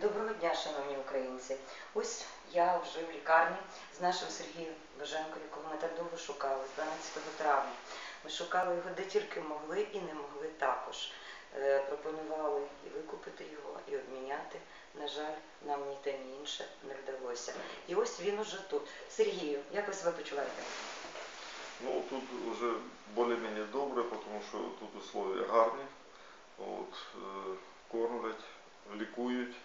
Доброго дня, шановні українці. Ось я вже в лікарні з нашим Сергієм Боженко, якого ми так довго шукали, з 12 травня. Ми шукали його де тільки могли і не могли також. Е, Пропонували і викупити його, і обміняти. На жаль, нам ні те, ні інше не вдалося. І ось він уже тут. Сергію, як ви себе почуваєте? Ну тут вже більш-менш добре, тому що тут условия гарні. От, е, кормлять, лікують.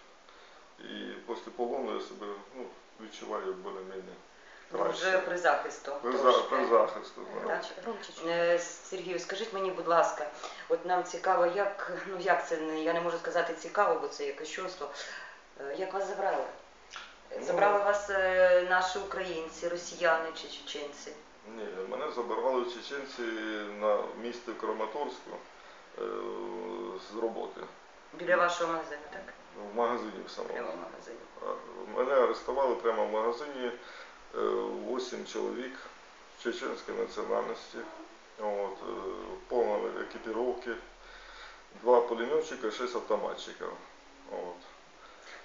І після полону я себе ну, відчуваю більш-менш Ви вже при захисту. При, трошки. при захисту. Так. Е, Сергію, скажіть мені, будь ласка, от нам цікаво, як, ну як це, не- я не можу сказати цікаво, бо це якесь чувство. Е, Як вас забрали? Ну, Забрали вас е, наші українці, росіяни чи чеченці? Ні, мене забирали чеченці на місті Краматорську е, з роботи. Біля вашого магазину, так? В магазині в самому. Прямо в магазині. Мене арестували прямо в магазині Вісім чоловік чеченської національності, от, е, повної екіпіровки, два пулеметчика, шість автоматчиків. От.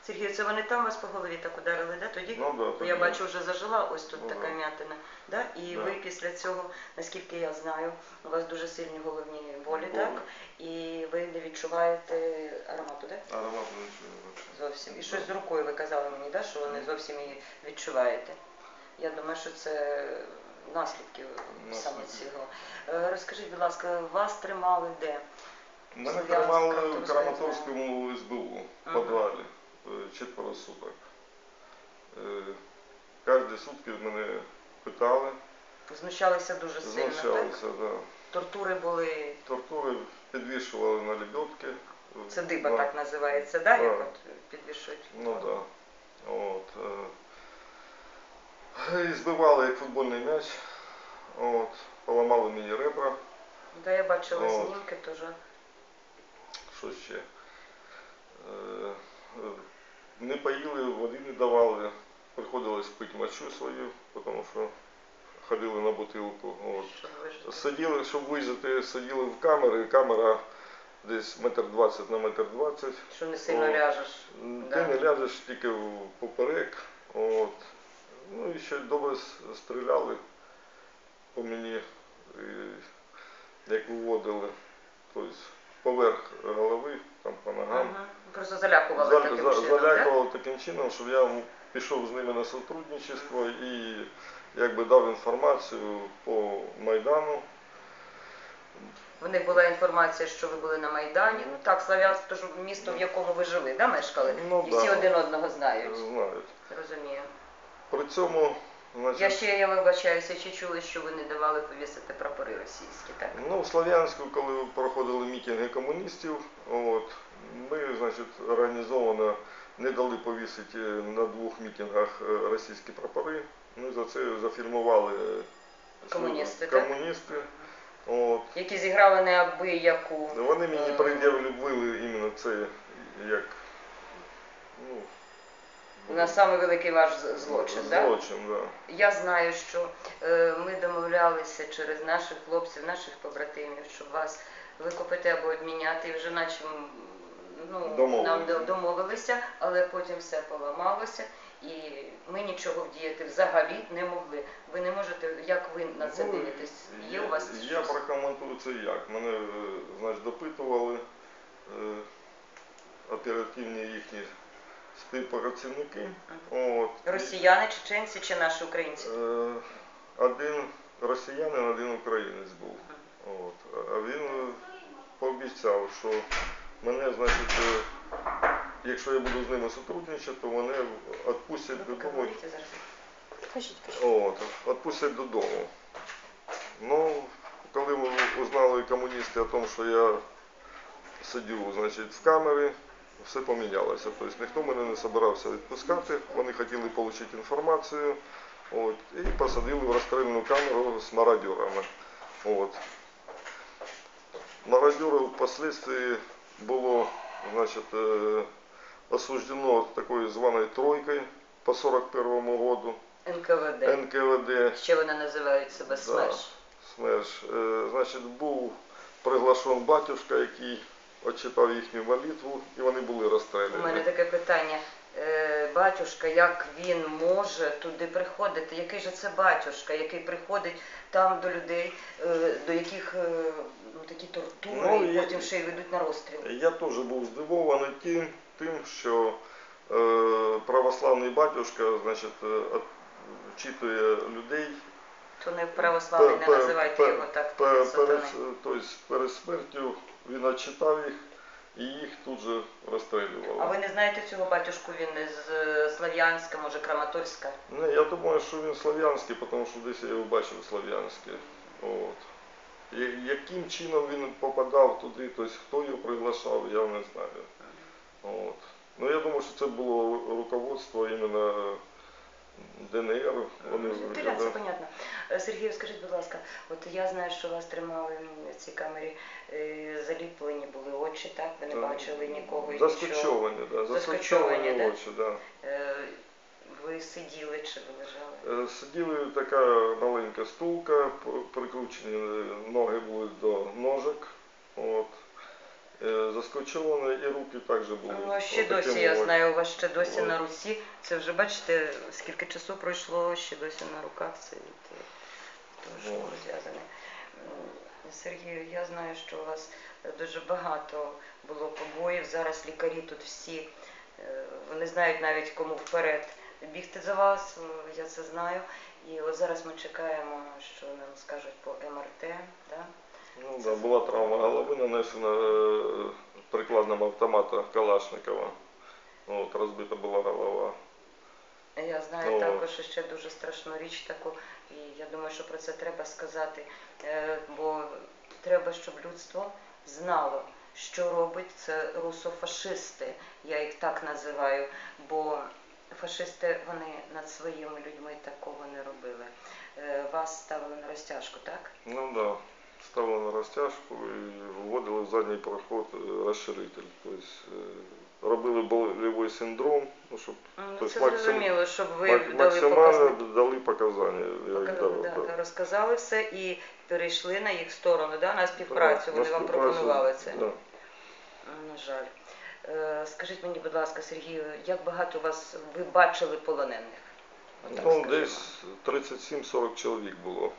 Сергію, це вони там вас по голові так ударили, да? Тоді? Ну, да, Бо я тоді. бачу, вже зажила ось тут Ну, така да. м'ятина. Да? І Да. ви після цього, наскільки я знаю, у вас дуже сильні головні болі, Болі. так? І ви не відчуваєте аромату, так? Аромат не чую. Зовсім. І щось з рукою ви казали мені, да, що ви не зовсім її відчуваєте. Я думаю, що це наслідки саме цього. Е, Розкажіть, будь ласка, вас тримали де? Мене тримали в Краматорському СБУ в підвалі четверо суток. Е, Кожні сутки мене питали, Знущалися дуже сильно, так? знущалися. Да. Тортури були, Тортури підвішували на лебедки. це диба Да. так називається, да? як Да. от підвішують? Ну так. Да. От, е, і збивали як футбольний м'яч. От, поламали мені ребра. Да, я бачила От. знімки теж. Що ще? Не поїли, води не давали. Приходилось пити мочу свою, тому що ходили на бутилку. От. Сиділи, щоб вижити, сиділи в камері. Камера десь метр двадцять на метр двадцять. Що не сильно О. ляжеш. Ти Да. не ляжеш тільки в поперек. От. Ну і ще добре стріляли по мені, як виводили. Тобто поверх голови, там по ногам. Ага. Просто залякували За- таким за- чином, залякував таким чином, щоб я пішов з ними на сотрудничество і якби дав інформацію по Майдану. В них була інформація, що ви були на Майдані. Ну так, Слав'янськ, то ж місто, в якому ви жили, да, мешкали? Ну, І да. всі один одного знають. Знають. Розумію. При цьому, значить, Я ще я вибачаюся, чи чули, що ви не давали повісити прапори російські, так? Ну, в Слов'янську, коли проходили мітинги комуністів, от, ми, значить, організовано не дали повісити на двох мітингах е, російські прапори. Ми за це зафільмували е, Комуністи, так? комуністи. От. Які зіграли неабияку. Вони мені Е. пред'явили іменно це як ну, На саме великий ваш злочин, так? злочин, да. Я знаю, що е, ми домовлялися через наших хлопців, наших побратимів, щоб вас викупити або обміняти, і вже наче ну, нам домовилися, але потім все поламалося, і ми нічого вдіяти взагалі не могли. Ви не можете, як ви на це Ну, дивитесь? Є у вас Я прокоментую це як. Мене, е, значить, допитували е, оперативні їхні співпрацівники. От. Росіяни, чеченці чи наші українці? Е, Один росіянин, один українець був. От. А він е, пообіцяв, що мене, значить, е, якщо я буду з ними сотрудничати, то вони відпустять додому. Кажіть, кажіть. От, відпустять додому. Ну, коли узнали комуністи о том, що я сидю значить, в камері, все помінялося. Тобто ніхто мене не збирався відпускати, вони хотіли отримати інформацію от, і посадили в розстрільну камеру з мародерами. От. Мародерів впоследствии було значить, е, осуждено такою званою тройкою по 41 году. НКВД. НКВД. Ще вони називають себе Да. СМЕРШ. Е, Значить, був приглашен батюшка, який очитав їхню молитву, і вони були розстріляні. У мене таке питання. батюшка, як він може туди приходити? Який же це батюшка, який приходить там до людей, е, до яких е, ну, такі тортури, Ну, і я- потім ще й ведуть на розстріл? Я теж був здивований тим, тим що е, православний батюшка значить, е, вчитує людей То не православний, не називайте його так. пе- перед, тобто, перед смертю він отчитав їх і їх тут же розстрілювали. А ви не знаєте цього батюшку? Він із е, Слов'янська, може Краматорська? Не, я думаю, що він слав'янський, тому що десь я його бачив слав'янський. От. Яким чином він попадав туди, тобто хто його приглашав, я не знаю. От. Ну я думаю, що це було руководство іменно ДНР. Вони, Теля, це понятно. Е, Сергію, скажіть, будь ласка, от я знаю, що вас тримали в цій камері, е, заліплені були очі, так? Ви не Так. бачили нікого і нічого. Заскочовані, да, Заскочовані, заскочовані очі, да. Е, Ви сиділи чи ви лежали? Е, Сиділи така маленька стулка, п- прикручені е, ноги були до ножок. От. Е, Заскочовані і руки також були. Ну, ще досі, я от. знаю, у вас ще досі От. на Русі. Це вже бачите, скільки часу пройшло, ще досі на руках це від е, того, що розв'язане. Сергію, я знаю, що у вас дуже багато було побоїв. Зараз лікарі тут всі, е, вони знають навіть кому вперед бігти за вас, я це знаю. І от зараз ми чекаємо, що нам скажуть по МРТ. Да? Ну, да, була травма голови, нанесена е, прикладом автомата Калашникова. От, розбита була голова. Я знаю Ну. також ще дуже страшну річ таку, і я думаю, що про це треба сказати, е, бо треба, щоб людство знало, що робить це русофашисти. Я їх так називаю, бо фашисти вони над своїми людьми такого не робили. Е, Вас ставили на розтяжку, так? Ну да, ставили на розтяжку і вводили в задній проход е, розширитель. Тобто е, робили болевий синдром, ну, щоб Ну, Тобто максим- зрозуміло, щоб ви мак- дали максимально дали показання. Я їх дав, Да, да. Розказали все і перейшли на їх сторону, да, на співпрацю. Вони вам пропонували це. Да. На жаль. Е, Скажіть мені, будь ласка, Сергію, як багато вас ви бачили полонених? Отак Ну, скажімо. десь 37-40 чоловік було.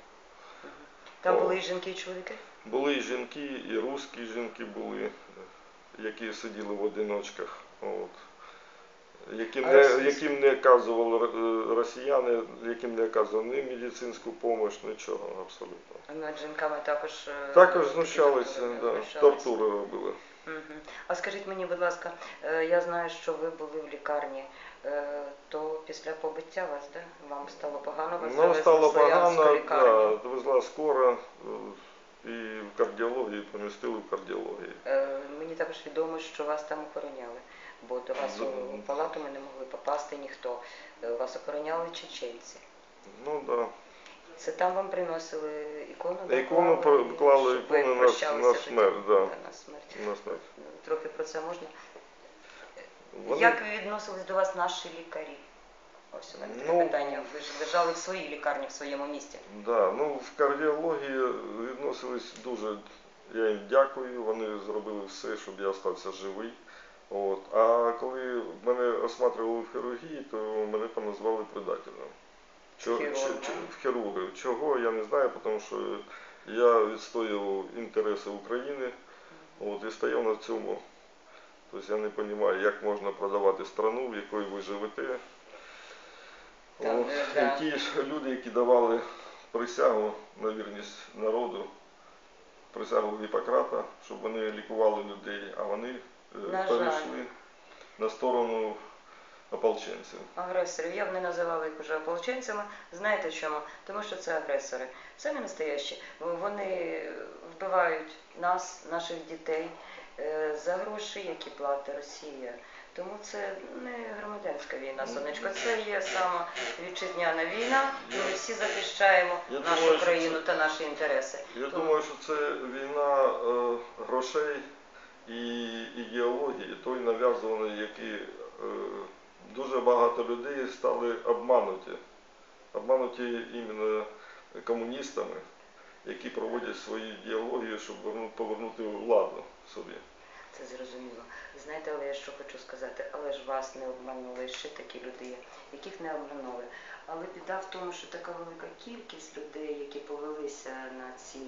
Там були і жінки, і чоловіки? Були і жінки, і русські жінки були, які сиділи в одиночках. От. Яким А не, російські? яким не оказували е, росіяни, яким не оказували ні медицинську допомогу, нічого абсолютно. А над жінками також е, Також знущалися, тортури, да, тортури робили. Мгм. А скажіть мені, будь ласка, е, я знаю, що ви були в лікарні, то після побиття вас, да? Вам стало погано, вас Ну, завезли стало в Слов'янську погано, лікарню. да, довезла скоро е, і в кардіології, помістили в кардіології. Е, Мені також відомо, що вас там охороняли, бо до вас Ну, у палату ми не могли попасти ніхто. Е, Вас охороняли чеченці. Ну да. Це там вам приносили ікону? да, Ікону клали, клали щоб ви ікону на- прощалися на життям? смерть, да. на смерть. На смерть. Трохи про це можна? Вони- Як відносились до вас наші лікарі? Ось у мене таке Ну, питання. Ви ж лежали в своїй лікарні в своєму місті. Да, ну в кардіології відносились дуже. Я їм дякую. Вони зробили все, щоб я залишився живий. От. А коли мене осматривали в хірургії, то мене там назвали предателем. Чо- в хірурги. Чого я не знаю, тому що я відстоював інтереси України от, і стояв на цьому. Тобто я не розумію, як можна продавати страну, в якій ви живете. От, е, да. Ті ж люди, які давали присягу на вірність народу, присягу Гіппократа, щоб вони лікували людей, а вони е, На жаль. перейшли на сторону ополченців. Агресорів. Я б не називала їх уже ополченцями. Знаєте чому? Тому що це агресори. Самі настоящі. Вони вбивають нас, наших дітей за гроші, які платить Росія. Тому це не громадянська війна, сонечко. Це є сама вітчизняна війна. І ми всі захищаємо Я нашу думаю, країну це- та наші інтереси. Я Тому- думаю, що це війна е, грошей і ідеології, той нав'язуваний, який е, дуже багато людей стали обмануті. Обмануті іменно комуністами, які проводять свою ідеологію, щоб повернути владу собі. Це зрозуміло. Знаєте, але я що хочу сказати, але ж вас не обманули, ще такі люди яких не обманули. Але біда в тому, що така велика кількість людей, які повелися на ці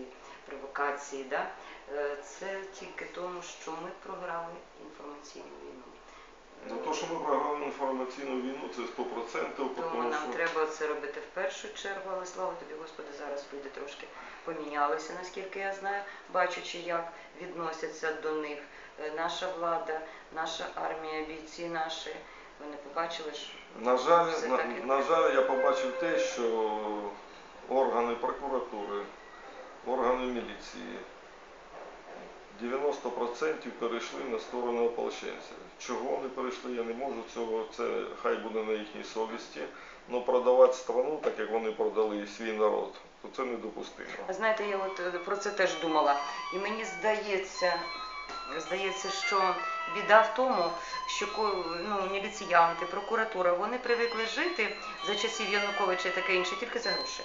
провокації, да, е, це тільки тому, що ми програли інформаційну війну. Ну то, що ми програли інформаційну війну, це 100%, Тому тому нам що треба це робити в першу чергу, але слава тобі, Господи, зараз люди трошки помінялися, наскільки я знаю, бачачи, як відносяться до них е, наша влада, наша армія, бійці наші. Вони побачили, що На жаль, Все на, так і- на жаль, я побачив те, що органи прокуратури, органи міліції 90% перейшли на сторону ополченців. Чого вони перейшли, я не можу цього, це хай буде на їхній совісті. але продавати страну, так як вони продали свій народ, то це недопустимо. Знаєте, я от е, про це теж думала. І мені здається, здається, що біда в тому, що ну, міліціянти, прокуратура, вони привикли жити за часів Януковича і таке інше тільки за гроші.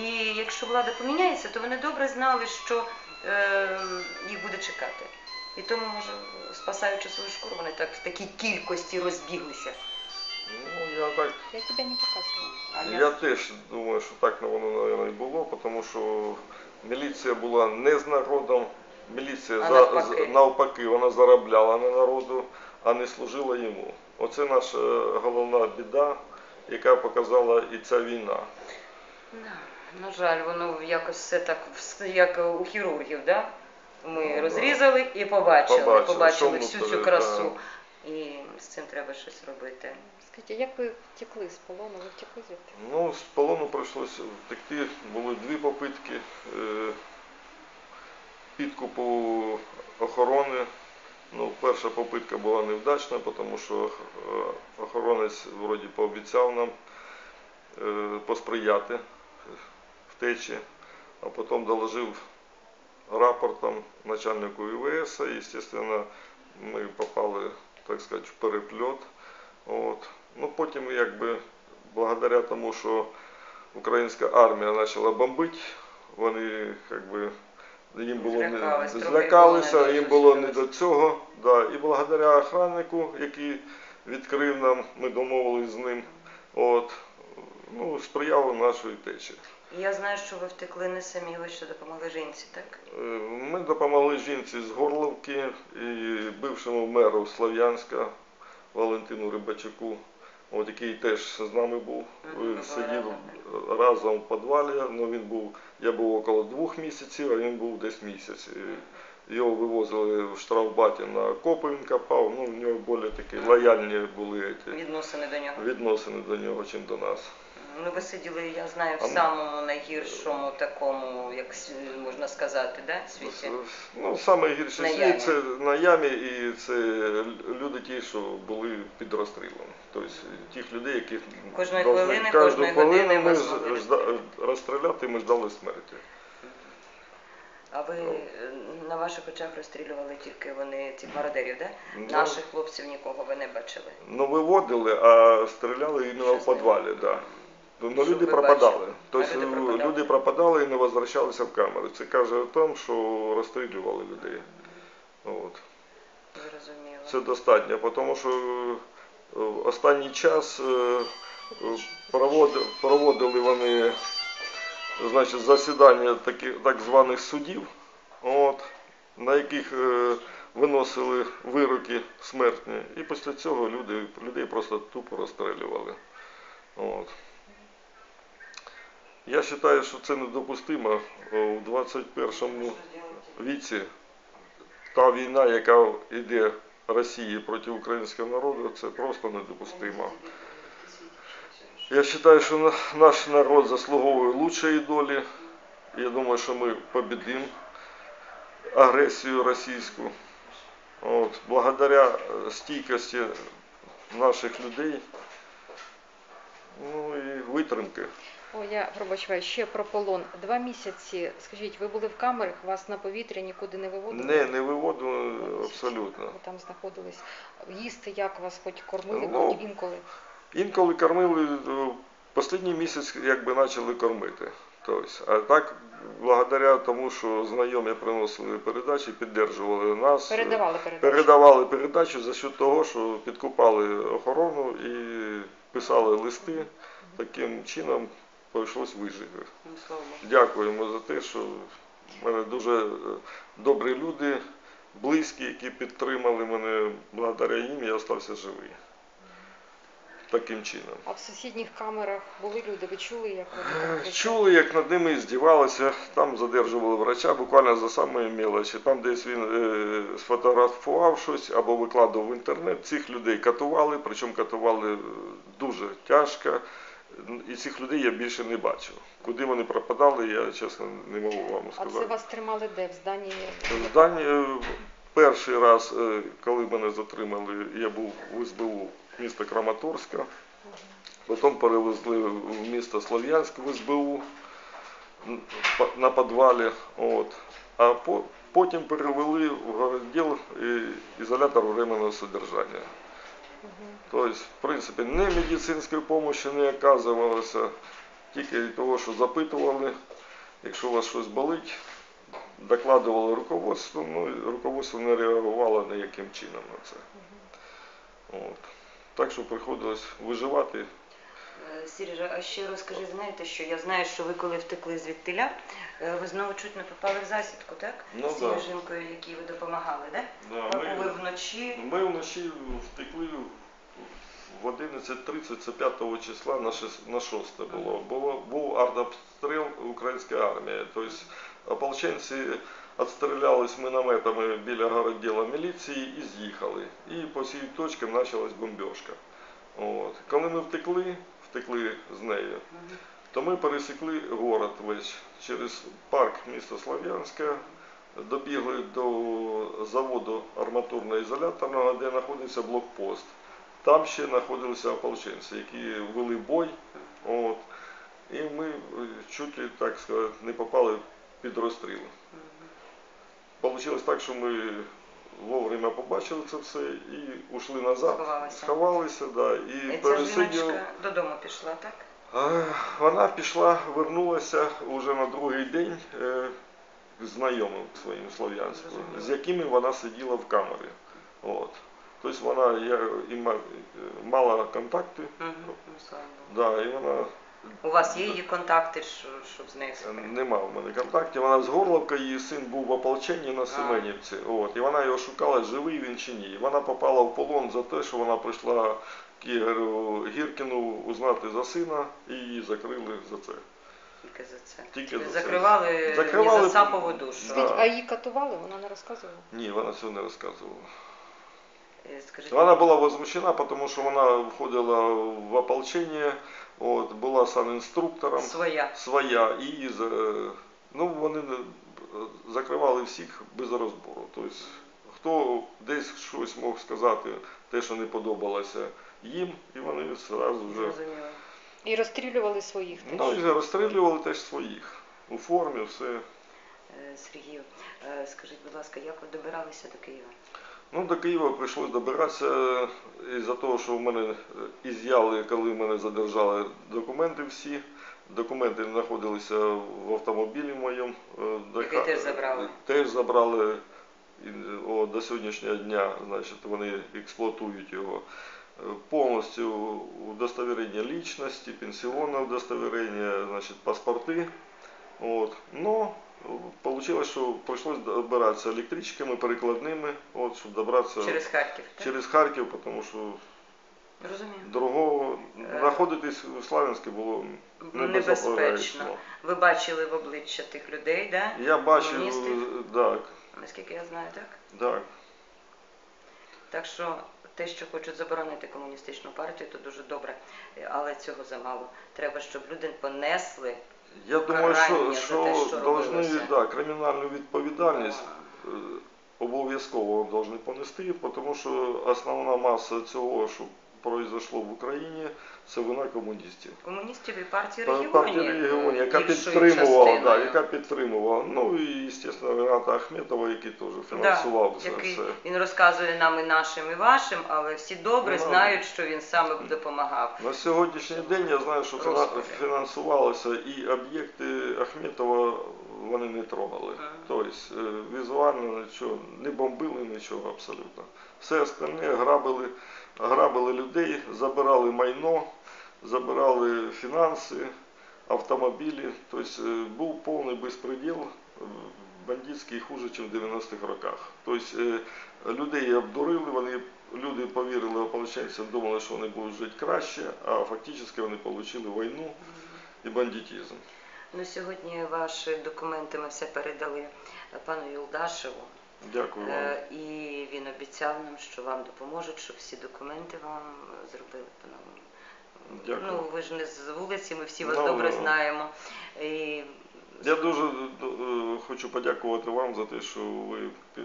І якщо влада поміняється, то вони добре знали, що їх буде чекати. І тому, може, спасаючи свою шкуру, вони так в такій кількості розбіглися. Ну, я так Я тебя не показывала. А Я теж думаю, що так воно, мабуть, і було, тому що міліція була не з народом, міліція А за, навпаки. з- навпаки вона заробляла на народу, а не служила йому. Оце наша головна біда, яка показала і ця війна. Да, На жаль, воно якось все так, як у хірургів, да? Ми Ну, да. розрізали і побачили, Побачили, побачили, всю цю красу. да. І з цим треба щось робити. Скажіть, як ви втекли з полону? Ви втекли звідти? Ну, з полону прийшлося втекти. Були дві попитки е, підкупу охорони. Ну, перша попитка була невдачна, тому що е, охоронець вроді пообіцяв нам е, посприяти втечі, а потім доложив рапортом начальнику і, звісно, ми попали, так сказати, в перепльот. От. Ну, потім, якби, благодаря тому, що українська армія почала бомбити, вони якби, їм було не злякалися, їм було не до цього. Да. І благодаря охраннику, який відкрив нам, ми домовились з ним, от, ну, сприяли нашої течі. Я знаю, що ви втекли не самі, ви ще допомогли жінці, так? Е, Ми допомогли жінці з Горловки і бившому меру Слов'янська Валентину Рибачуку, от, який теж з нами був. Сидів разом в підвалі. Ну, він був, я був около двох місяців, а він був десь місяць. Його вивозили в штрафбаті на копи, він копав. Ну, в нього більш такі лояльні були ті Відносини до нього. відносини до нього, чим до нас. Ну, ви сиділи, я знаю, в А ми- самому найгіршому такому, як с- можна сказати, да, світі. Ну, саме гірше На світ це на ямі, і це люди ті, що були під розстрілом. Тобто тих людей, яких Кожної должны- хвилини, кожну кожної хвилину години ми вас ж- могли жда- розстріляти, ми ждали смерті. А ви Ну. е, на ваших очах розстрілювали тільки вони цих мародерів, да? Ну, Наших хлопців нікого ви не бачили. Ну, виводили, а стріляли іменно в Щось не- підвалі, да. Ну, Щоб люди ви пропадали. бачили. Тобто А люди е, пропадали. люди пропадали і не возвращалися в камери. Це каже о тому, що розстрілювали людей. От. Зрозуміло. Це достатньо, тому що е, останній час е, е, проводи- проводили вони значить, засідання таких, так званих судів, от, на яких е, виносили вироки смертні. І після цього люди, людей просто тупо розстрілювали. От. Я вважаю, що це недопустимо е, у 21 віці та війна, яка йде Росії проти українського народу, це просто недопустимо. Я вважаю, що наш народ заслуговує лучшої долі. Я думаю, що ми побідимо агресію російську. От, благодаря е, стійкості наших людей, ну і витримки. О, я пробачаю, ще про полон. Два місяці, скажіть, ви були в камерах, вас на повітря нікуди не виводили? Не, не місяці. абсолютно. Ви там знаходились. Їсти як вас хоч кормили Ну, інколи? Інколи кормили, е, останній місяць якби почали кормити. Тобто, а так, благодаря тому, що знайомі приносили передачі, підтримували нас. Передавали передачу. Передавали передачу за счет того, що підкупали охорону і писали листи. Таким чином прийшлось вижити. Ну. Дякуємо за те, що в мене дуже е, добрі люди, близькі, які підтримали мене. Благодаря їм я залишився живий. Таким чином. А в сусідніх камерах були люди, ви чули, як вони там? Чули, як над ними здівалися, там задержували врача буквально за самої мелочі. Там десь він е, сфотографував щось або викладав в інтернет. Цих людей катували, причому катували е, дуже тяжко. І цих людей я більше не бачив. Куди вони пропадали, я чесно не можу вам сказати. А це вас тримали де? В зданні? В Дані е, перший раз, е, коли мене затримали, я був в СБУ міста Краматорська. Потім перевезли в місто Слов'янськ в СБУ на підвалі. От. А потім перевели в городділ ізолятор временного содержання. Тобто, в принципі, не медицинської допомоги не оказувалося, тільки від того, що запитували, якщо у вас щось болить, докладували руководству, ну і руководство не реагувало ніяким чином на це. От. Так що приходилось виживати. Сережа, а ще розкажи, знаєте, що я знаю, що ви коли втекли звідтиля, е, ви знову чуть не попали в засідку, так? Ну, З тією да. жінкою, якій ви допомагали, так? Да, Ви були вночі. Ми вночі втекли в 11.30, це 5 числа на 6, на 6 було. було. Був артобстріл української армії. Тобто ополченці відстрілялись мінометами біля городділа міліції і з'їхали. І по цій точці почалась бомбіжка. От. Коли ми втекли, втекли з нею, то ми пересікли город весь через парк міста Слов'янська, добігли до заводу арматурно-ізоляторного, де знаходився блокпост. Там ще знаходилися ополченці, які вели бой. От. І ми е, чуть так сказати, не попали під розстріл. Получилось так, що ми вовремя побачили це все і ушли назад, Сховалися. сховалися, да, і ця пересиділи. жіночка додому пішла, так? Вона пішла, вернулася уже на другий день е, знайомим своїм слов'янським, з якими вона сиділа в камері. От. Тобто вона я, і ма- е, мала контакти, Угу. Да, і вона У вас є її контакти, щоб з нею е, спілкуватися? нема в мене контактів. Вона з Горловка, її син був в ополченні на Семенівці. От, і вона його шукала, живий він чи ні. І Вона попала в полон за те, що вона прийшла к Ігорю Гіркіну узнати за сина і її закрили за це. Тільки за це. Тільки за це. Закривали, Закривали- за сапову душу. Да. Скажіть, а її катували? Вона не розказувала? Ні, вона цього не розказувала. Е, Скажіть, Вона була возмущена, тому що вона входила в ополчення, от, була санінструктором своя. своя і її ну, вони не- закривали всіх без розбору. Тобто, хто десь щось мог сказати, те, що не подобалося їм, і вони одразу вже І розстрілювали своїх теж? ну, і розстрілювали теж своїх. У формі все. Е, Сергію, е, скажіть, будь ласка, як ви добиралися до Києва? Ну, до Києва прийшлось добиратися із-за того, що в мене е, із'яли, коли мене задержали документи всі. Документи знаходилися в автомобілі моєму. е, до теж забрали? Теж забрали І, о, до сьогоднішнього дня, значить, вони експлуатують його. Е, Повністю удостовірення лічності, пенсіонне удостовірення, значить, паспорти. От. Ну, вийшло, що прийшлось добиратися електричками, перекладними, от, щоб добратися Через Харків. так? через Харків, тому що Розумію. другого Е. знаходитись в Славянську було Небезпечно. небезпечно. Ви бачили в обличчя тих людей, да? Я бачив, Комуністів? так, наскільки я знаю, так? так. Так що те, що хочуть заборонити комуністичну партію, то дуже добре, Е, але цього замало. Треба, щоб люди понесли. Я думаю, що, за те, що що должны, робилося. да, кримінальну відповідальність е, обов'язково повинні понести, тому що основна маса цього, що произошло в Україні, це вина комуністів. Комуністів і партії Па- регіонів. Партія регіонів, яка підтримувала, да, яка підтримувала. Ну і, звісно, Рената Ахметова, який теж фінансував це який все. він розказує нам і нашим, і вашим, але всі добре Ну, знають, що він саме допомагав. На сьогоднішній день я знаю, що Розпаді. фінансувалося і об'єкти Ахметова вони не трогали. Ага. Тобто е, візуально нічого, не бомбили нічого абсолютно. Все остальне грабили, грабили людей, забирали майно, забирали фінанси, автомобілі. Тобто е, був повний безпреділ бандитський хуже, ніж в 90-х роках. Тобто е, людей обдурили, вони люди повірили ополченцям, думали, що вони будуть жити краще, а фактично вони отримали війну і бандитизм. Ну, сьогодні ваші документи ми все передали пану Юлдашеву. Дякую вам. Е, І він обіцяв нам, що вам допоможуть, щоб всі документи вам зробили по-новому. Дякую. Ну, ви ж не з вулиці, ми всі вас Ну, добре ну. знаємо. І Я дуже е, хочу подякувати вам за те, що ви пі-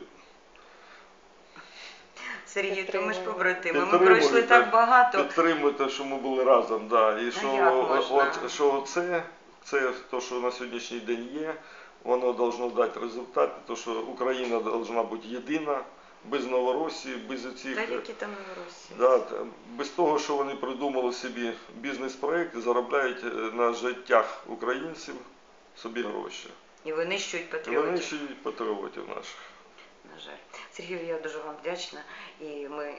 Сергій, то ми ж побратими. Ми Підтримуєте. пройшли так багато. підтримуєте, що ми були разом. Да. І що, як можна? от, що це, це те, що на сьогоднішній день є, воно должно дати результат, тому що Україна должна бути єдина, без Новоросії, без цих. Та які там Росії? Да, без того, що вони придумали собі бізнес-проект і заробляють е, на життях українців собі гроші. І винищують І патріотів. ще й патріотів наших. На жаль. Сергію, я дуже вам вдячна і ми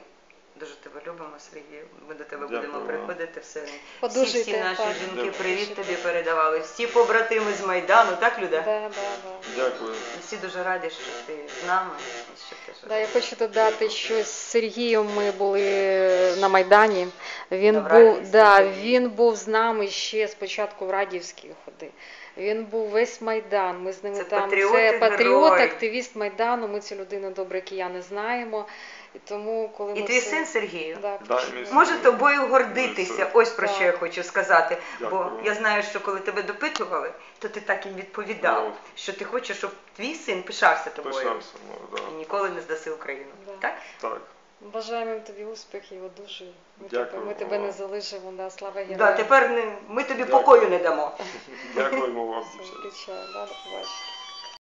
дуже тебе любимо, Сергію. Ми до тебе Дякую будемо вам. приходити все. Всі, всі наші так. жінки Дякую. привіт тобі передавали. Всі побратими з Майдану, так, Люда? Да, да, да. Дякую. Всі дуже раді, що ти з нами і що ти живеш. Да, я хочу додати, що з Сергієм ми були на Майдані. Він На був, да, він був з нами ще спочатку в Радівській ходи. Він був весь Майдан. Ми з ними Це там патріот це патріот, герой. активіст Майдану. Ми цю людину добре кияни знаємо. І тому, коли І ми твій все- син Сергію. Да, Да, почали. Може тобою гордитися. Ось про що я Так. хочу сказати. Бо Дякую. я знаю, що коли тебе допитували, то ти так їм відповідав, Ну. що ти хочеш, щоб твій син пишався тобою Пишався. Ну, і да. ніколи не здаси Україну. Да. Так? Так. Бажаємо тобі успіхів, одужуй. Ми Дякую ми тебе вам. не залишимо. Да, слава героям. Да, тепер не, ми тобі Дякую. покою не дамо. Дякуємо вам. Все, дівчата. включаю, да, до побачення.